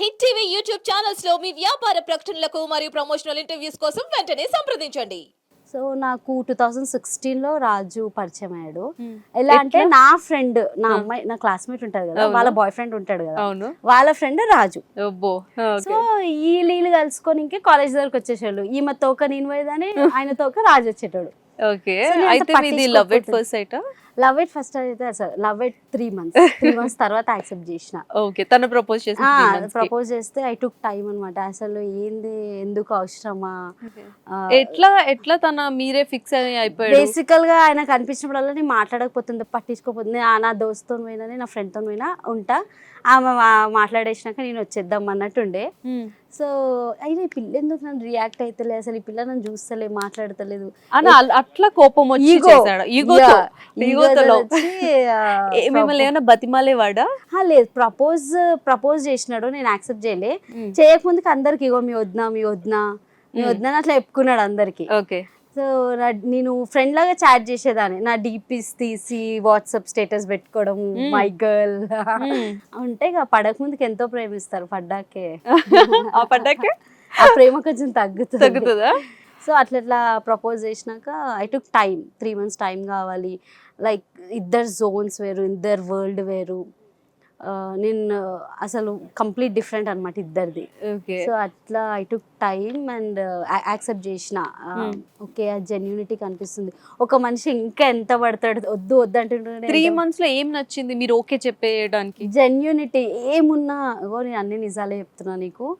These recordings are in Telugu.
హిట్ టీవీ యూట్యూబ్ ఛానల్స్లో మీ వ్యాపార ప్రకటనలకు మరియు ప్రమోషనల్ ఇంటర్వ్యూస్ కోసం వెంటనే సంప్రదించండి. సో నాకు టూ థౌజండ్ సిక్స్టీన్లో రాజు పరిచయం అయ్యాడు. ఎలా అంటే నా ఫ్రెండ్ నా అమ్మాయి నా క్లాస్మేట్ ఉంటాడు కదా. వాళ్ళ బాయ్ ఫ్రెండ్ ఉంటాడు కదా. వాళ్ళ ఫ్రెండ్ రాజు. సో ఈ నీళ్ళు కలుసుకొని ఇంకే కాలేజ్ దగ్గరకు వచ్చేసాడు ఈమె తోక నేను పోయేదని ఆయన తోక రాజు వచ్చేటాడు. ఓకే. అయితే మీది love at. First sight love at first అయితే అసలు love at three months three months తర్వాత యాక్సెప్ట్ చేసిన. ఓకే. తను ప్రపోజ్ చేసి ప్రపోజ్ చేస్తే ఐ టుక్ టైం అనమాట అసలు ఏంది? ఎందుకు అవసరమా? ఎట్లా ఎట్లా తన మీరే ఫిక్స్ అయిపోయాడు? బేసికల్గా ఆయన కనిపించినప్పుడల్లా నేను మాట్లాడకపోతుంది పట్టించుకోపోతుంది ఆ నా దోస్తో పోయినా నా ఫ్రెండ్తో పోయినా ఉంటా. ఆమె మాట్లాడేసినాక నేను వచ్చేద్దాం అన్నట్టుండే. సో అయినా ఈ పిల్ల ఎందుకు నన్ను రియాక్ట్ అవుతలే అసలు ఈ పిల్ల నన్ను చూస్తలే మాట్లాడతలేదు. అట్లా కోపం వచ్చి Ego. చేశాడు? ఈగోతో Yeah. ఈగోతో Ego love. వచ్చి, ఆ, ఏ, మిమ్మల్ని ఏమైనా బతిమాలేవాడా? లేదు. ప్రపోజ్ ప్రపోజ్ చేసినాడు నేను యాక్సెప్ట్ చేయలే. చేయకముందుకు అందరికి ఇగో మీ వద్దా మీ వద్దా మీ వద్దా అని అట్లా చెప్పుకున్నాడు అందరికి. ఓకే. సో నా నేను ఫ్రెండ్ లాగా చాట్ చేసేదాన్ని. నా డీపీస్ తీసి వాట్సాప్ స్టేటస్ పెట్టుకోవడం మై గర్ల్ ఉంటే ఇక పడక ముందుకు ఎంతో ప్రేమిస్తారు పడ్డాకే. ఆ పడ్డాకే? ఆ ప్రేమ కొంచెం తగ్గుతుంది. తగ్గుతుందా? సో అట్లా అట్లా ప్రపోజ్ చేసినాక I took time three months time కావాలి. లైక్ ఇద్దరు జోన్స్ వేరు ఇద్దరు వరల్డ్ వేరు. నేను అసలు కంప్లీట్ డిఫరెంట్ అనమాట ఇద్దరిది. ఓకే. సో అట్లా I took time and accept చేసిన. Hmm. ఓకే ఆ జెన్యూనిటీ కనిపిస్తుంది. ఒక మనిషి ఇంకా ఎంత పడతాడు? వద్దు వద్దు త్రీ అంటుంటే మంత్స్లో ఏం నచ్చింది? మీరు ఓకే చెప్పేయడానికి? జెన్యూనిటీ ఏమున్నా? నేను అన్ని నిజాలే చెప్తున్నా నీకు.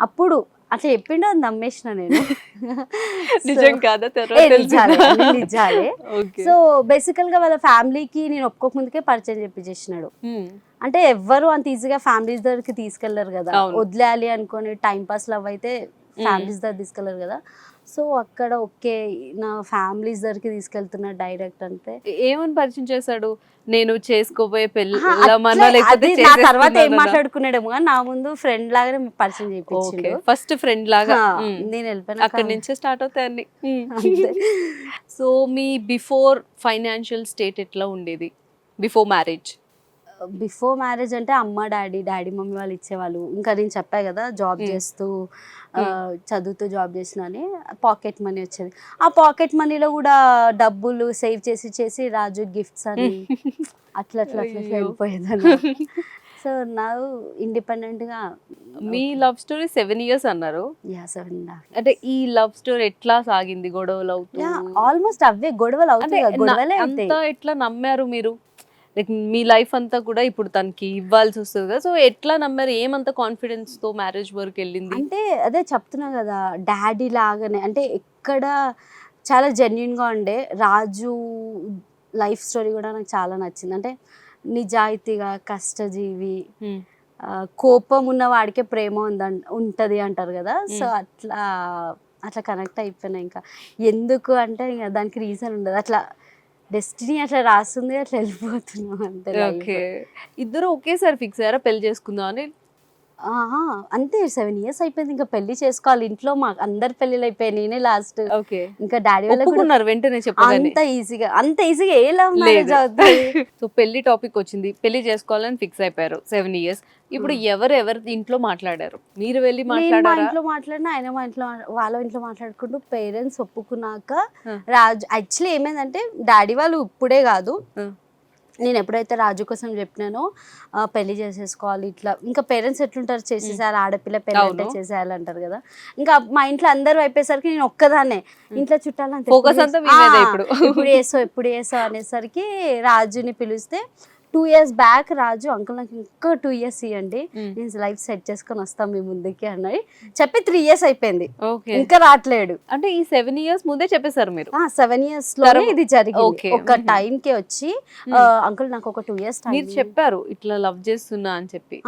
అప్పుడు అట్లా చెప్పిండు అది నమ్మేసిన నేను. నిజం కాదా? నిజాలే, సో బేసికల్గా వాళ్ళ ఫ్యామిలీకి నేను ఒప్పుకోక ముందుకే పరిచయం చేపించేసినాడు అంటే ఎవ్వరు అంత ఈజీగా ఫ్యామిలీస్ దగ్గరికి తీసుకెళ్ళరు కదా. వదిలేయాలి అనుకొని టైం పాస్ లవ్ అయితే ఫ్యామిలీస్ దగ్గర తీసుకెళ్ళరు కదా. సో అక్కడ ఓకే నా ఫ్యామిలీస్ దగ్గరికి తీసుకెళ్తున్నా డైరెక్ట్ అంటే ఏమని పరిచయం చేశాడు? నేను చేసుకోబోయే నా తర్వాత ఏం కానీ నా ముందు ఫ్రెండ్ లాగానే పరిచయం చేయించిండు. ఫస్ట్ ఫ్రెండ్ లాగా. నేను వెళ్ళిపోయినా అక్కడి నుంచే స్టార్ట్ అవుతాయి. సో మీ బిఫోర్ ఫైనాన్షియల్ స్టేట్ ఎట్లా ఉండేది? బిఫోర్ మ్యారేజ్ బిఫోర్ మ్యారేజ్ అంటే అమ్మ డాడీ డాడీ మమ్మీ వాళ్ళు ఇచ్చేవాళ్ళు. ఇంకా నేను చెప్పా కదా జాబ్. చేస్తూ చదువుతూ జాబ్ చేసిన అని పాకెట్ మనీ వచ్చేది. ఆ పాకెట్ మనీలో కూడా డబ్బులు సేవ్ చేసి చేసి రాజు గిఫ్ట్స్ అని అట్లా అట్లా అట్లా. వెళ్ళిపోయేదాన్ని సో నా ఇండిపెండెంట్గా మీ లవ్ స్టోరీ సెవెన్ ఇయర్స్ అన్నారు. యా సెవెన్ అంటే ఈ లవ్ స్టోరీ ఎట్లా సాగింది? గొడవలు అవుతూ? యా ఆల్మోస్ట్ అవే గొడవలు అవుతాయి గొడవలే అంతా ఎట్లా నమ్మారు మీరు? లైక్ మీ లైఫ్ అంతా కూడా ఇప్పుడు తనకి ఇవ్వాల్సి వస్తుంది కదా. సో ఎట్లా నమ్మారు? ఏమంత కాన్ఫిడెన్స్తో మ్యారేజ్ వరకు వెళ్ళింది? అంటే అదే చెప్తున్నా కదా డాడీ లాగానే. అంటే ఎక్కడ చాలా genuine గా ఉండే రాజు లైఫ్ స్టోరీ కూడా నాకు చాలా నచ్చింది. అంటే నిజాయితీగా కష్టజీవి Hmm. కోపం ఉన్న వాడికే ప్రేమ ఉంద ఉంటుంది అంటారు కదా. So Hmm. అట్లా అట్లా కనెక్ట్ అయిపోయినా ఇంకా. ఎందుకు అంటే ఇంకా దానికి రీజన్ ఉండదు. అట్లా డెస్టినీ అట్లా రాస్తుంది అట్లా వెళ్ళిపోతున్నాం అంతే. ఓకే. ఇద్దరు ఒకేసారి ఫిక్స్ అయ్యారా? పెళ్ళి చేసుకుందాం అని అంతే సెవెన్ ఇయర్స్ అయిపోయింది. ఇంకా పెళ్ళి చేసుకోవాలి. ఇంట్లో మా అందరి పెళ్ళిళ్ళు అయిపోయాయి. నేనే లాస్ట్ ఓకే. ఇంకా డాడీ వాళ్ళకి కూడా ఒప్పుకున్నారు వెంటనే చెప్పగానే. అంత ఈజీగా అంత ఈజీగా ఏ లవ్ మ్యారేజ్ లేదు. అవుతుంది సో పెళ్ళి టాపిక్ వచ్చింది. పెళ్ళి చేసుకోవాలని ఫిక్స్ అయిపోయారు సెవెన్ ఇయర్స్ ఇప్పుడు ఎవరు ఎవరు ఇంట్లో మాట్లాడారు? మీరు వెళ్ళి మా ఇంట్లో మాట్లాడినా ఆయన మా ఇంట్లో వాళ్ళ ఇంట్లో మాట్లాడుకుంటూ పేరెంట్స్ ఒప్పుకున్నాక Huh. రాజు యాక్చువల్లీ ఏమైందంటే డాడీ వాళ్ళు ఇప్పుడే కాదు. Huh. నేను ఎప్పుడైతే రాజు కోసం చెప్పినానో పెళ్ళి చేసేసుకోవాలి ఇట్లా. ఇంకా పేరెంట్స్ ఎట్లుంటారు? చేసేసారు ఆడపిల్ల పెళ్ళి అంటే అవును. చేసేయాలంటారు కదా. ఇంకా మా ఇంట్లో అందరూ అయిపోయేసరికి నేను ఒక్కదాన్నే. ఇంట్లో చుట్టాలంటే ఇప్పుడు. ఇప్పుడు చేసావు ఎప్పుడు చేసావు అనేసరికి రాజుని పిలిస్తే two years back Raju uncle నాకు ఇంకా టూ ఇయర్స్ ఇవ్వండి. నేను లైఫ్ సెట్ చేసుకొని వస్తాం మీ ముందుకి అన్నది. చెప్పి త్రీ ఇయర్స్ అయిపోయింది. ఇంకా రావట్లేడు అంటే ఈ సెవెన్ ఇయర్స్ ముందే చెప్పేశారు మీరు? సెవెన్ ఇయర్స్లో ఇది జరిగింది. ఒక. టైం కి వచ్చి అంకుల్ నాకు ఒక టూ ఇయర్స్ మీరు చెప్పారు ఇట్లా లవ్ చేస్తున్నా అని చెప్పి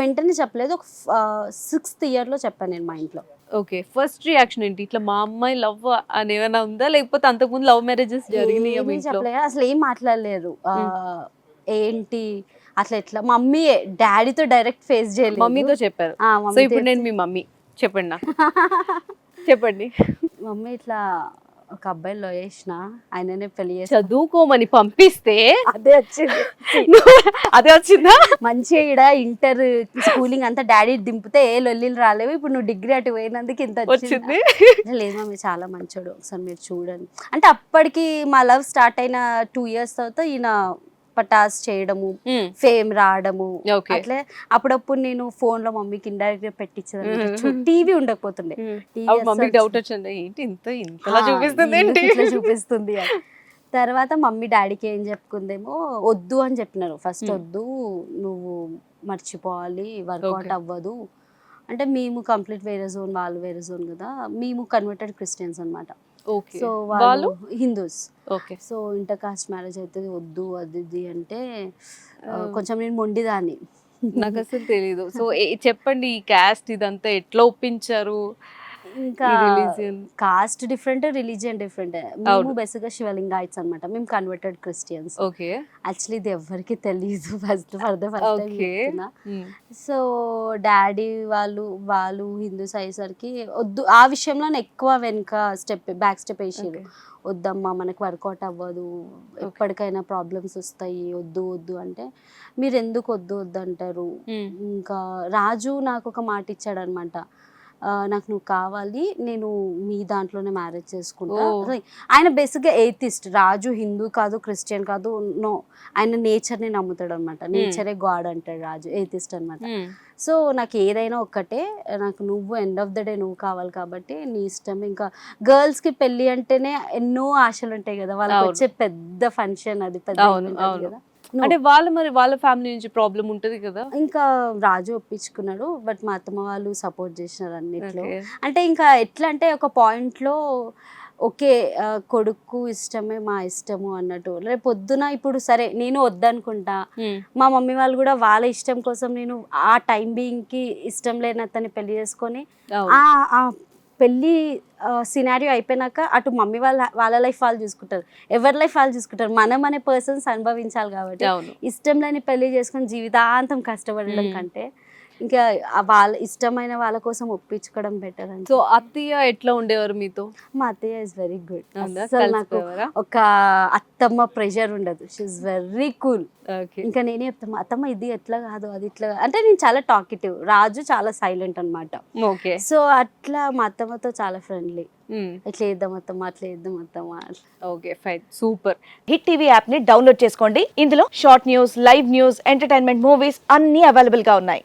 వెంటనే చెప్పలేదు. ఒక సిక్స్త్ ఇయర్లో చెప్పాను నేను మా ఇంట్లో. ఓకే. ఫస్ట్ రియాక్షన్ ఏంటి? ఇట్లా మా అమ్మాయి లవ్ అని ఏమైనా ఉందా? లేకపోతే అంతకుముందు లవ్ మ్యారేజెస్ జరిగినాయి అసలు ఏం మాట్లాడలేరు ఆ, ఏంటి? అట్లా ఎట్లా? మమ్మీ డాడీతో డైరెక్ట్ ఫేస్ చేయలేదు. మమ్మీతో చెప్పారు. సో ఇప్పుడు నేను మీ మమ్మీ. చెప్పండి నాకు చెప్పండి. మమ్మీ ఇట్లా ఒక అబ్బాయి లో చేసిన ఆయననే పెళ్ళి చదువుకోమని పంపిస్తే అదే వచ్చింది. అదే వచ్చిందా? మంచిగా ఈడ ఇంటర్ స్కూలింగ్ అంతా డాడీ దింపితే ఏ లొల్లిలు రాలేవు. ఇప్పుడు నువ్వు డిగ్రీ అటు పోయినందుకు ఇంత వచ్చింది? వచ్చింది. లేదు మమ్మీ చాలా మంచోడు. ఒకసారి మీరు చూడండి. అంటే అప్పటికి మా లవ్ స్టార్ట్ అయిన టూ ఇయర్స్ తర్వాత ఈయన పటాస్ చేయడము ఉమ్, ఫేమ్ రావడము అట్లే అప్పుడప్పుడు నేను ఫోన్లో మమ్మీకి ఇండైరెక్ట్గా Mhm. పెట్టించదు టీవీ ఉండకపోతుండే. అప్పుడు మమ్మీకి డౌట్ వచ్చింది. ఏంటి ఇంత ఇంతలా చూపిస్తుంది ఇట్లా చూపిస్తుంది. తర్వాత మమ్మీ డాడీకి ఏం చెప్పుకుందేమో వద్దు అని చెప్పినారు. First Hmm. వద్దు నువ్వు మర్చిపోవాలి వర్కౌట్. అవ్వదు. అంటే మేము కంప్లీట్ వేరే జోన్ వాళ్ళు వేరే జోన్ కదా. మేము కన్వర్టెడ్ క్రిస్టియన్స్ అన్నమాట. ఓకే సో వాళ్ళు Hindus. Okay. So inter caste marriage అయితే వద్దు అది ఇది అంటే. కొంచెం నేను మొండిదాన్ని. నాకు అసలు తెలీదు. సో చెప్పండి ఈ క్యాస్ట్ ఇదంతా ఎట్లా ఒప్పించారు? ఇంకా కాస్ట్ డిఫరెంట్ రిలీజియన్ డిఫరెంట్. మేము. బేసిక్గా శివలింగాయిట్స్ అనమాట మేము కన్వర్టెడ్ క్రిస్టియన్స్ ఓకే. యాక్చువల్లీ ఇది ఎవరికి తెలియదు first for the first so daddy వాళ్ళు వాళ్ళు హిందూస్ అయ్యేసరికి వద్దు. ఆ విషయంలో ఎక్కువ వెనుక స్టెప్ బ్యాక్ స్టెప్ వేసారు వద్దమ్మా మనకు వర్కౌట్ అవ్వదు. ఎప్పటికైనా ప్రాబ్లమ్స్ వస్తాయి. వద్దు వద్దు అంటే మీరు ఎందుకు వద్దు వద్దు అంటారు ఇంకా రాజు నాకు ఒక మాట ఇచ్చాడు అనమాట నాకు నువ్వు కావాలి నేను మీ దాంట్లోనే మ్యారేజ్ చేసుకుంటా. ఆయన బేసిక్గా ఎయితిస్ట్ రాజు హిందూ కాదు క్రిస్టియన్ కాదు నో ఆయన నేచర్ని నమ్ముతాడు అనమాట నేచరే గాడ్ అంటాడు రాజు ఎయితిస్ట్ అనమాట సో నాకు ఏదైనా ఒక్కటే నాకు నువ్వు ఎండ్ ఆఫ్ ద డే నువ్వు కావాలి కాబట్టి నీ ఇష్టం. ఇంకా గర్ల్స్కి పెళ్ళి అంటేనే ఎన్నో ఆశలు ఉంటాయి కదా వాళ్ళకి. వచ్చే పెద్ద ఫంక్షన్ అది పెద్ద. కదా. అంటే వాళ్ళ మరి వాళ్ళ ఫ్యామిలీ నుంచి ప్రాబ్లం ఉంటది కదా? ఇంకా రాజు ఒప్పించుకున్నాడు బట్ మా అత్తమ్మ వాళ్ళు సపోర్ట్ చేసినారు అన్నిట్లో. అంటే ఇంకా ఎట్లా అంటే ఒక point లో ఓకే కొడుకు ఇష్టమే మా ఇష్టము అన్నట్టు. రేపు పొద్దున ఇప్పుడు సరే నేను వద్దనుకుంటా. మా మమ్మీ వాళ్ళు కూడా వాళ్ళ ఇష్టం కోసం నేను ఆ టైం కి ఇష్టం లేని అతన్ని పెళ్ళి చేసుకొని పెళ్ళి సినారియో అయిపోయినాక అటు మమ్మీ వాళ్ళ వాళ్ళ లైఫ్ వాళ్ళు చూసుకుంటారు. ఎవరి లైఫ్ వాళ్ళు చూసుకుంటారు. మనం అనే పర్సన్స్ అనుభవించాలి కాబట్టి ఇష్టం లేని పెళ్ళి చేసుకొని జీవితాంతం కష్టపడడం. కంటే ఇంకా వాళ్ళ ఇష్టమైన వాళ్ళ కోసం ఒప్పించుకోవడం బెటర్ అని సో అత్తయ్య ఎట్లా ఉండేవారు మీతో? మా అత్తయ్య ఇస్ వెరీ గుడ్? అసలు నాకు? ఒక అత్తమ్మ ప్రెషర్ ఉండదు. షీఈ్ వెరీ కూల్ ఇంకా నేనే చెప్తాను అత్తమ్మ ఇది ఎట్లా కాదు అది ఇట్లా కాదు." అంటే నేను చాలా టాకిటివ్ రాజు చాలా సైలెంట్ అన్నమాట. ఓకే సో అట్లా మా అత్తమ్మతో చాలా ఫ్రెండ్లీ ఇట్లా వేద్దాం అత్తమ్మ అట్లా వేద్దాం అత్తమ్మ. Okay fine super hit TV యాప్ని డౌన్లోడ్ చేసుకోండి. ఇందులో short news live news entertainment movies అన్ని అవైలబుల్గా ఉన్నాయి.